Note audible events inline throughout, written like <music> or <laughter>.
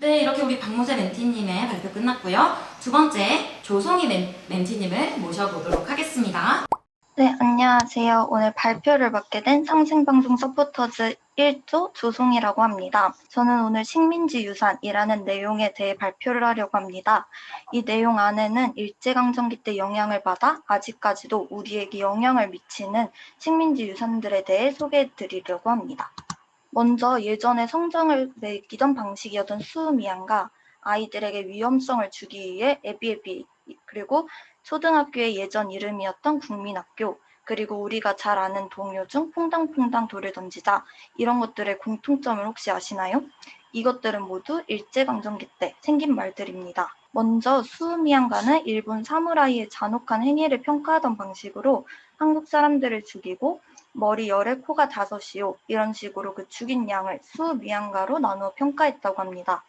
네, 이렇게 우리 박무세 멘티님의 발표 끝났고요. 두 번째 멘, 멘티님을 모셔보도록 하겠습니다. 네, 안녕하세요. 오늘 발표를 맡게 된 상생방송 서포터즈 1조 조송이라고 합니다. 저는 오늘 식민지 유산이라는 내용에 대해 발표를 하려고 합니다. 이 내용 안에는 일제강점기 때 영향을 받아 아직까지도 우리에게 영향을 미치는 식민지 유산들에 대해 소개해 드리려고 합니다. 먼저 예전에 성정을 매기던 방식이었던 수미양과 아이들에게 위험성을 주기 위해 에비에비 그리고 초등학교의 예전 이름이었던 국민학교, 그리고 우리가 잘 아는 동요 중 퐁당퐁당 돌을 던지자 이런 것들의 공통점을 혹시 아시나요? 이것들은 모두 일제강점기 때 생긴 말들입니다. 먼저 수미양가는 일본 사무라이의 잔혹한 행위를 평가하던 방식으로 한국 사람들을 죽이고 머리 열에 코가 다섯이요 이런 식으로 그 죽인 양을 수미양가로 나누어 평가했다고 합니다.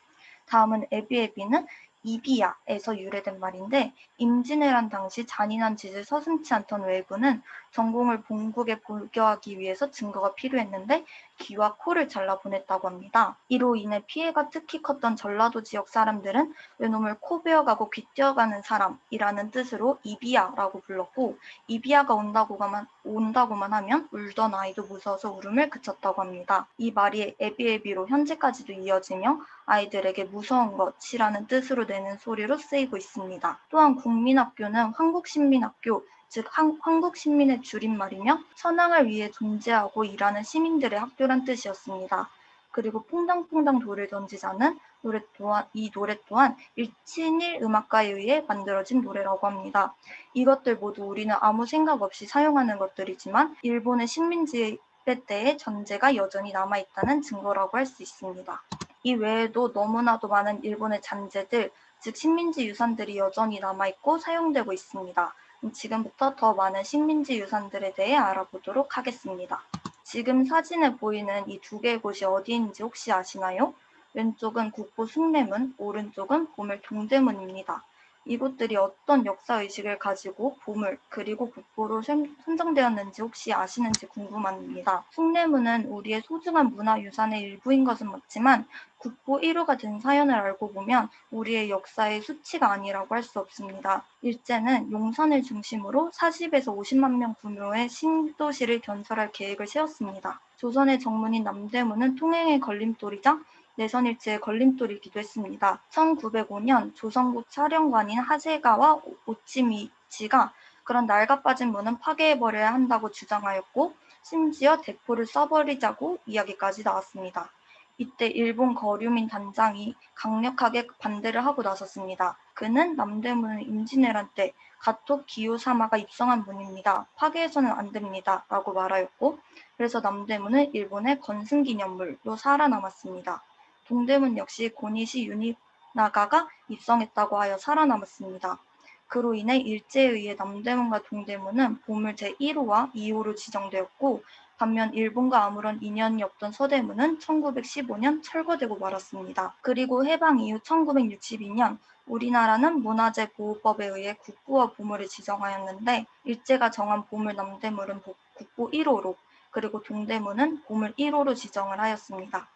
다음은 에비에비는 이비야에서 유래된 말인데 임진왜란 당시 잔인한 짓을 서슴지 않던 외부는 전공을 본국에 불교하기 위해서 증거가 필요했는데 귀와 코를 잘라 보냈다고 합니다. 이로 인해 피해가 특히 컸던 전라도 지역 사람들은 외놈을 코 베어가고 귀 떼어가는 사람이라는 뜻으로 이비야라고 불렀고 이비야가 온다고만 온다고만 하면 울던 아이도 무서워서 울음을 그쳤다고 합니다. 이 말이 에비에비로 현재까지도 이어지며 아이들에게 무서운 것이라는 뜻으로 내는 소리로 쓰이고 있습니다. 또한 국민학교는 한국신민학교, 즉 한, 한국신민의 줄임말이며 천황을 위해 존재하고 일하는 시민들의 학교란 뜻이었습니다. 그리고 퐁당퐁당 돌을 던지자는 노래 또한 이 노래 또한 일친일 음악가에 의해 만들어진 노래라고 합니다. 이것들 모두 우리는 아무 생각 없이 사용하는 것들이지만 일본의 식민지 때의 전제가 여전히 남아 있다는 증거라고 할 수 있습니다. 이 외에도 너무나도 많은 일본의 잔재들, 즉 식민지 유산들이 여전히 남아 있고 사용되고 있습니다. 지금부터 더 많은 식민지 유산들에 대해 알아보도록 하겠습니다. 지금 사진에 보이는 이 두 개의 곳이 어디인지 혹시 아시나요? 왼쪽은 국보 숭례문, 오른쪽은 보물 동대문입니다. 이곳들이 어떤 역사의식을 가지고 보물 그리고 국보로 선- 선정되었는지 혹시 아시는지 궁금합니다. 숭례문은 우리의 소중한 문화유산의 일부인 것은 맞지만 국보 1호가 된 사연을 알고 보면 우리의 역사의 수치가 아니라고 할 수 없습니다. 일제는 용산을 중심으로 40에서 50만 명 규모의 신도시를 건설할 계획을 세웠습니다. 조선의 정문인 남대문은 통행의 걸림돌이자 내선일체의 걸림돌이기도 했습니다. 1905년 조선국 사령관인 하제가와 오치미치가 그런 낡아빠진 문은 파괴해버려야 한다고 주장하였고 심지어 대포를 써버리자고 이야기까지 나왔습니다. 이때 일본 거류민 단장이 강력하게 반대를 하고 나섰습니다. 그는 남대문은 임진왜란 때 가토 기요사마가 입성한 문입니다. 파괴해서는 안 됩니다. 라고 말하였고 그래서 남대문은 일본의 건승기념물로 살아남았습니다. 동대문 역시 고니시 유니나가가 입성했다고 하여 살아남았습니다. 그로 인해 일제에 의해 남대문과 동대문은 보물 제1호와 2호로 지정되었고 반면 일본과 아무런 인연이 없던 서대문은 1915년 철거되고 말았습니다. 그리고 해방 이후 1962년 우리나라는 문화재 보호법에 의해 국보와 보물을 지정하였는데 일제가 정한 보물 남대문은 보- 국보 1호로 그리고 동대문은 보물 1호로 지정을 하였습니다.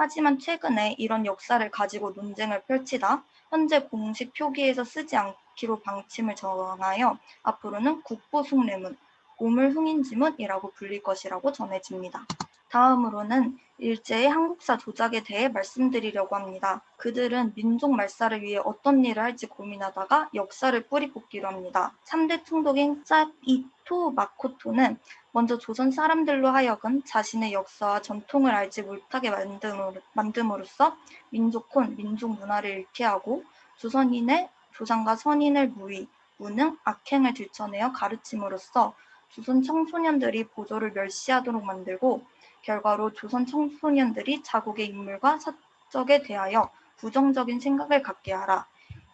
하지만 최근에 이런 역사를 가지고 논쟁을 펼치다 현재 공식 표기에서 쓰지 않기로 방침을 정하여 앞으로는 국보숭례문, 보물흥인지문이라고 불릴 것이라고 전해집니다. 다음으로는 일제의 한국사 조작에 대해 말씀드리려고 합니다. 그들은 민족 말살을 위해 어떤 일을 할지 고민하다가 역사를 뿌리 뽑기로 합니다. 3대 총독인 사이토 마코토는 먼저 조선 사람들로 하여금 자신의 역사와 전통을 알지 못하게 만듦으로- 만듦으로써 민족혼, 민족 문화를 잃게 하고 조선인의 조상과 선인을 무위, 무능, 악행을 들춰내어 가르침으로써 조선 청소년들이 보조를 멸시하도록 만들고 결과로 조선 청소년들이 자국의 인물과 사적에 대하여 부정적인 생각을 갖게 하라.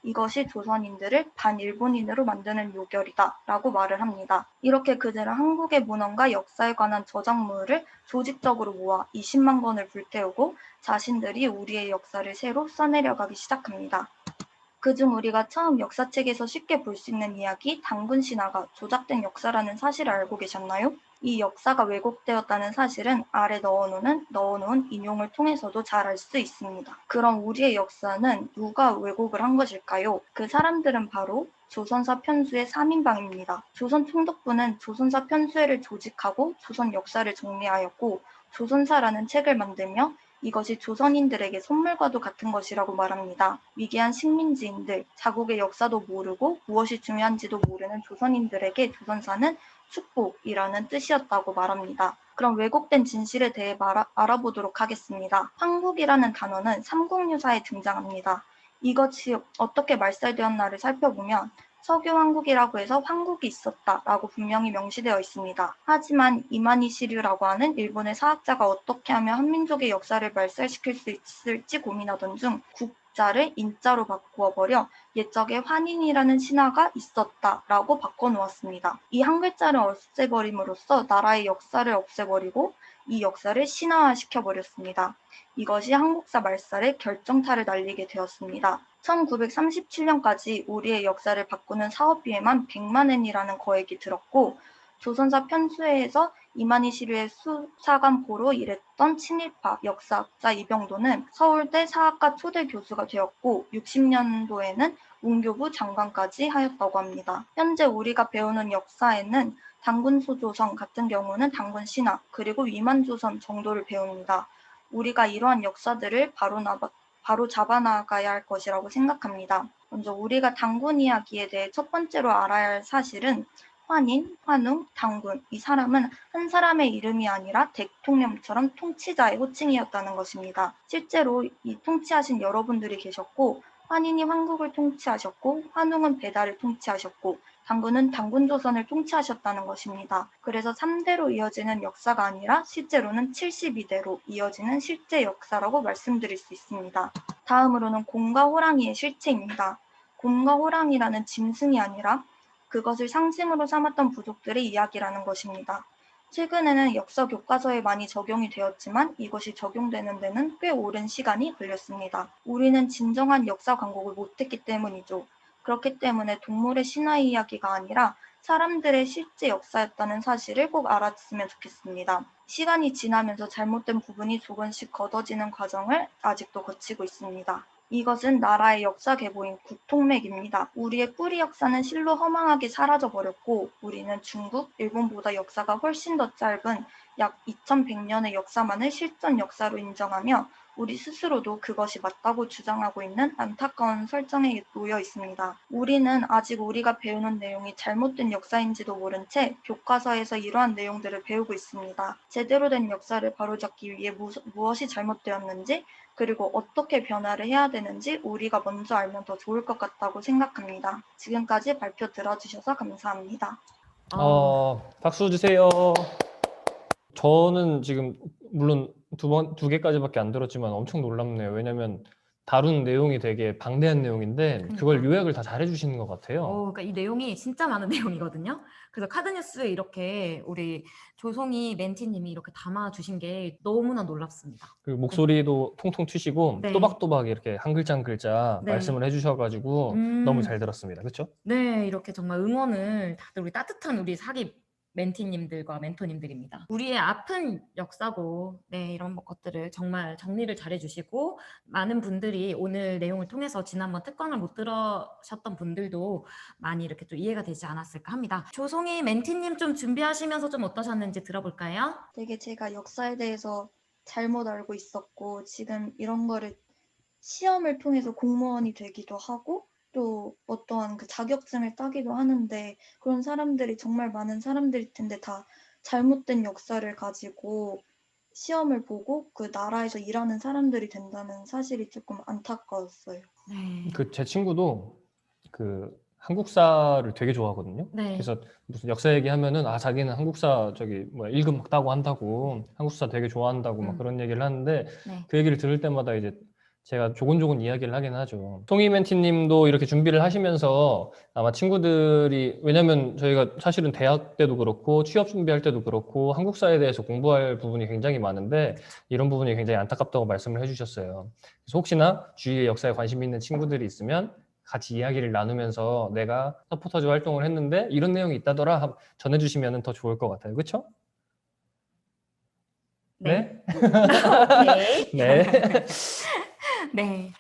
이것이 조선인들을 반일본인으로 만드는 요결이다. 라고 말을 합니다. 이렇게 그들은 한국의 문헌과 역사에 관한 저작물을 조직적으로 모아 20만 권을 불태우고 자신들이 우리의 역사를 새로 써내려가기 시작합니다. 그중 우리가 처음 역사책에서 쉽게 볼 수 있는 이야기 당군 신화가 조작된 역사라는 사실을 알고 계셨나요? 이 역사가 왜곡되었다는 사실은 아래 넣어놓은, 넣어놓은 인용을 통해서도 잘 알 수 있습니다. 그럼 우리의 역사는 누가 왜곡을 한 것일까요? 그 사람들은 바로 조선사 편수의 3인방입니다. 조선 총독부는 조선사 편수회를 조직하고 조선 역사를 정리하였고 조선사라는 책을 만들며 이것이 조선인들에게 선물과도 같은 것이라고 말합니다. 위대한 식민지인들, 자국의 역사도 모르고 무엇이 중요한지도 모르는 조선인들에게 조선사는 축복이라는 뜻이었다고 말합니다. 그럼 왜곡된 진실에 대해 말아- 알아보도록 하겠습니다. 황국이라는 단어는 삼국유사에 등장합니다. 이것이 어떻게 말살되었나를 살펴보면 서교황국이라고 해서 황국이 있었다라고 분명히 명시되어 있습니다. 하지만 이만희 시류라고 하는 일본의 사학자가 어떻게 하면 한민족의 역사를 말살시킬 수 있을지 고민하던 중 국자를 인자로 바꾸어 버려 옛적에 환인이라는 신화가 있었다라고 바꿔 놓았습니다. 이 한 글자를 없애버림으로써 나라의 역사를 없애버리고 이 역사를 신화화시켜 버렸습니다. 이것이 한국사 말살의 결정타를 날리게 되었습니다. 1937년까지 우리의 역사를 바꾸는 사업비에만 100만 엔이라는 거액이 들었고 조선사 편수회에서 이만희 시류의 수사관보로 일했던 친일파 역사학자 이병도는 서울대 사학과 초대 교수가 되었고 60년도에는 문교부 장관까지 하였다고 합니다. 현재 우리가 배우는 역사에는 당군 소조선 같은 경우는 당군 신화 그리고 위만조선 정도를 배웁니다. 우리가 이러한 역사들을 바로, 나, 바로 잡아나가야 할 것이라고 생각합니다. 먼저 우리가 당군 이야기에 대해 첫 번째로 알아야 할 사실은 환인, 환웅, 당군 이 사람은 한 사람의 이름이 아니라 대통령처럼 통치자의 호칭이었다는 것입니다. 실제로 이 통치하신 여러분들이 계셨고 환인이 황국을 통치하셨고 환웅은 배달을 통치하셨고 당군은 당군조선을 통치하셨다는 것입니다. 그래서 3대로 이어지는 역사가 아니라 실제로는 72대로 이어지는 실제 역사라고 말씀드릴 수 있습니다. 다음으로는 곰과 호랑이의 실체입니다. 곰과 호랑이라는 짐승이 아니라 그것을 상징으로 삼았던 부족들의 이야기라는 것입니다. 최근에는 역사 교과서에 많이 적용이 되었지만 이것이 적용되는 데는 꽤 오랜 시간이 걸렸습니다. 우리는 진정한 역사 광고를 못했기 때문이죠. 그렇기 때문에 동물의 신화 이야기가 아니라 사람들의 실제 역사였다는 사실을 꼭 알았으면 좋겠습니다. 시간이 지나면서 잘못된 부분이 조금씩 걷어지는 과정을 아직도 거치고 있습니다. 이것은 나라의 역사 계보인 국통맥입니다. 우리의 뿌리 역사는 실로 허망하게 사라져 버렸고 우리는 중국, 일본보다 역사가 훨씬 더 짧은 약 2100년의 역사만을 실전 역사로 인정하며 우리 스스로도 그것이 맞다고 주장하고 있는 안타까운 설정에 놓여 있습니다. 우리는 아직 우리가 배우는 내용이 잘못된 역사인지도 모른 채 교과서에서 이러한 내용들을 배우고 있습니다. 제대로 된 역사를 바로잡기 위해 무, 무엇이 잘못되었는지 그리고 어떻게 변화를 해야 되는지 우리가 먼저 알면 더 좋을 것 같다고 생각합니다. 지금까지 발표 들어주셔서 감사합니다. 어, 박수 주세요. 저는 지금 물론 두 번, 두 개까지밖에 안 들었지만 엄청 놀랍네요. 왜냐면 다룬 내용이 되게 방대한 내용인데 그걸 그러니까. 요약을 다 잘해 주시는 것 같아요. 어, 그러니까 이 내용이 진짜 많은 <laughs> 내용이거든요. 그래서 카드뉴스에 이렇게 우리 조송이 멘티님이 이렇게 담아 주신 게 너무나 놀랍습니다. 그리고 목소리도 통통 튀시고 네. 또박또박 이렇게 한 글자 한 글자 네. 말씀을 해주셔가지고 음. 너무 잘 들었습니다. 그렇죠? 네, 이렇게 정말 응원을 다들 우리 따뜻한 우리 사기 멘티님들과 멘토님들입니다. 우리의 아픈 역사고, 네, 이런 것들을 정말 정리를 잘 해주시고, 많은 분들이 오늘 내용을 통해서 지난번 특강을 못 들으셨던 분들도 많이 이렇게 또 이해가 되지 않았을까 합니다. 조송이 멘티님 좀 준비하시면서 좀 어떠셨는지 들어볼까요? 되게 제가 역사에 대해서 잘못 알고 있었고 지금 이런 거를 시험을 통해서 공무원이 되기도 하고 또 어떠한 그 자격증을 따기도 하는데 그런 사람들이 정말 많은 사람들일 텐데 다 잘못된 역사를 가지고 시험을 보고 그 나라에서 일하는 사람들이 된다는 사실이 조금 안타까웠어요. 네. 그 제 친구도 그 한국사를 되게 좋아하거든요. 네. 그래서 무슨 역사 얘기하면은 아 자기는 한국사 저기 뭐야 1급 막 따고 한다고 한국사 되게 좋아한다고 막 음. 그런 얘기를 하는데 네. 그 얘기를 들을 때마다 이제 제가 조곤조곤 이야기를 하긴 하죠. 송이 멘티님도 이렇게 준비를 하시면서 아마 친구들이 왜냐면 저희가 사실은 대학 때도 그렇고 취업 준비할 때도 그렇고 한국사에 대해서 공부할 부분이 굉장히 많은데 이런 부분이 굉장히 안타깝다고 말씀을 해주셨어요. 그래서 혹시나 주위에 역사에 관심 있는 친구들이 있으면 같이 이야기를 나누면서 내가 서포터즈 활동을 했는데 이런 내용이 있다더라 전해주시면 더 좋을 것 같아요. 그렇죠? 네? 오케이. 네. <laughs> <laughs> 네.